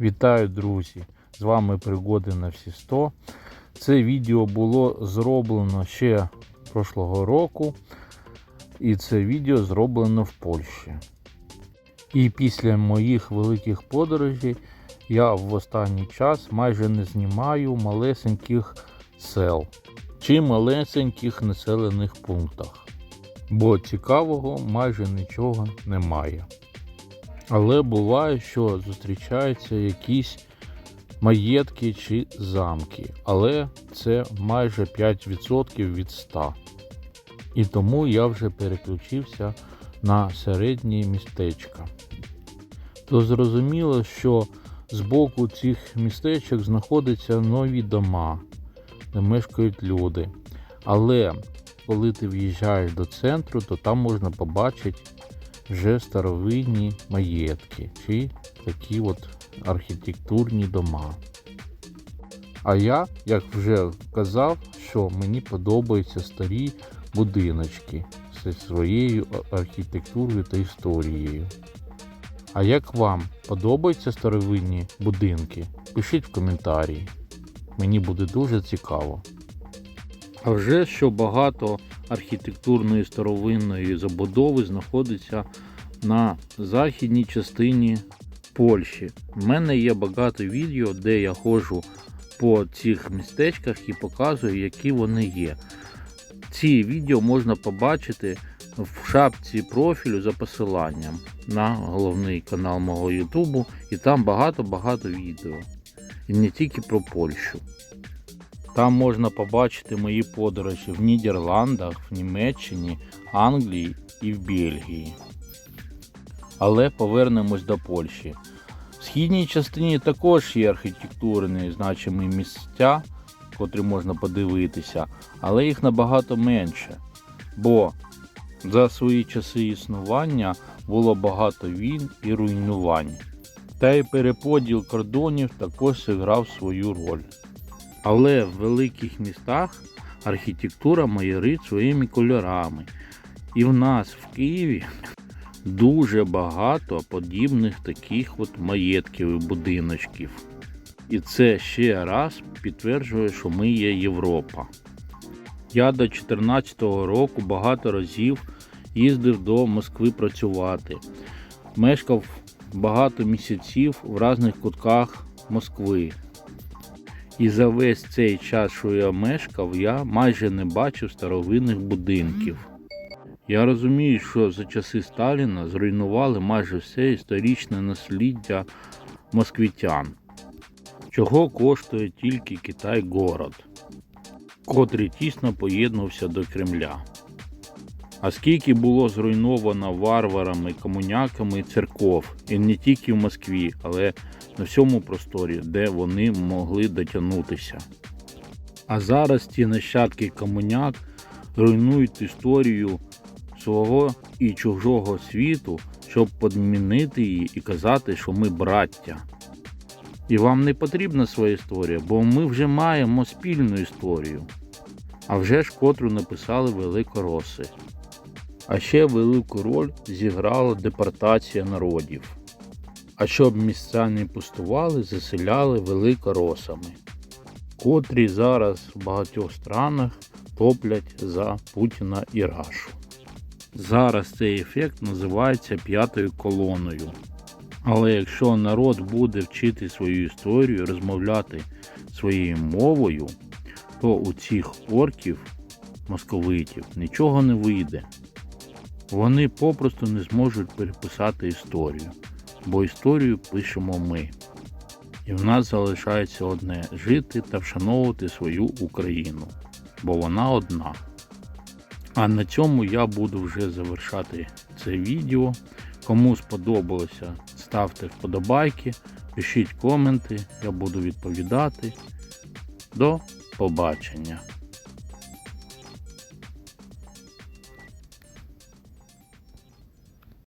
Вітаю, друзі! З вами пригоди на всі 100. Це відео було зроблено ще прошлого року, і це відео зроблено в Польщі. І після моїх великих подорожей я в останній час майже не знімаю малесеньких сел чи малесеньких населених пунктах, бо цікавого майже нічого немає. Але буває, що зустрічаються якісь маєтки чи замки, але це майже 5% від 100. І тому я вже переключився на середні містечка. То зрозуміло, що з боку цих містечок знаходяться нові дома, де мешкають люди. Але коли ти в'їжджаєш до центру, то там можна побачити вже старовинні маєтки чи такі от архітектурні дома. А я, як вже казав, що мені подобаються старі будиночки зі своєю архітектурою та історією. А як вам подобаються старовинні будинки? Пишіть в коментарі. Мені буде дуже цікаво. А вже що багато архітектурної старовинної забудови знаходиться на західній частині Польщі. У мене є багато відео, де я ходжу по цих містечках і показую, які вони є. Ці відео можна побачити в шапці профілю за посиланням на головний канал мого Ютубу, і там багато-багато відео. І не тільки про Польщу. Там можна побачити мої подорожі в Нідерландах, в Німеччині, Англії і в Бельгії. Але повернемось до Польщі. В східній частині також є архітектурні значимі місця, котрі можна подивитися, але їх набагато менше. Бо за свої часи існування було багато війн і руйнувань. Та й переподіл кордонів також зіграв свою роль. Але в великих містах архітектура майорить своїми кольорами. І в нас в Києві дуже багато подібних таких от маєтків і будиночків. І це ще раз підтверджує, що ми є Європа. Я до 2014 року багато разів їздив до Москви працювати. Мешкав багато місяців в різних кутках Москви. І за весь цей час, що я мешкав, я майже не бачив старовинних будинків. Я розумію, що за часи Сталіна зруйнували майже все історичне насліддя москвітян, чого коштує тільки Китай-город, котрий тісно поєднувся до Кремля. А скільки було зруйновано варварами, комуняками церков, і не тільки в Москві, але на всьому просторі, де вони могли дотягнутися. А зараз ті нащадки комуняк руйнують історію свого і чужого світу, щоб подмінити її і казати, що ми браття. І вам не потрібна своя історія, бо ми вже маємо спільну історію, а вже ж котру написали великороси. А ще велику роль зіграла депортація народів. А щоб місця не пустували, заселяли великоросами, котрі зараз в багатьох странах топлять за Путіна і Рашу. Зараз цей ефект називається п'ятою колоною. Але якщо народ буде вчити свою історію, розмовляти своєю мовою, то у цих орків, московитів, нічого не вийде. Вони попросту не зможуть переписати історію, бо історію пишемо ми. І в нас залишається одне жити та вшановувати свою Україну, бо вона одна. А на цьому я буду вже завершати це відео. Кому сподобалося, ставте вподобайки, пишіть коменти, я буду відповідати. До побачення!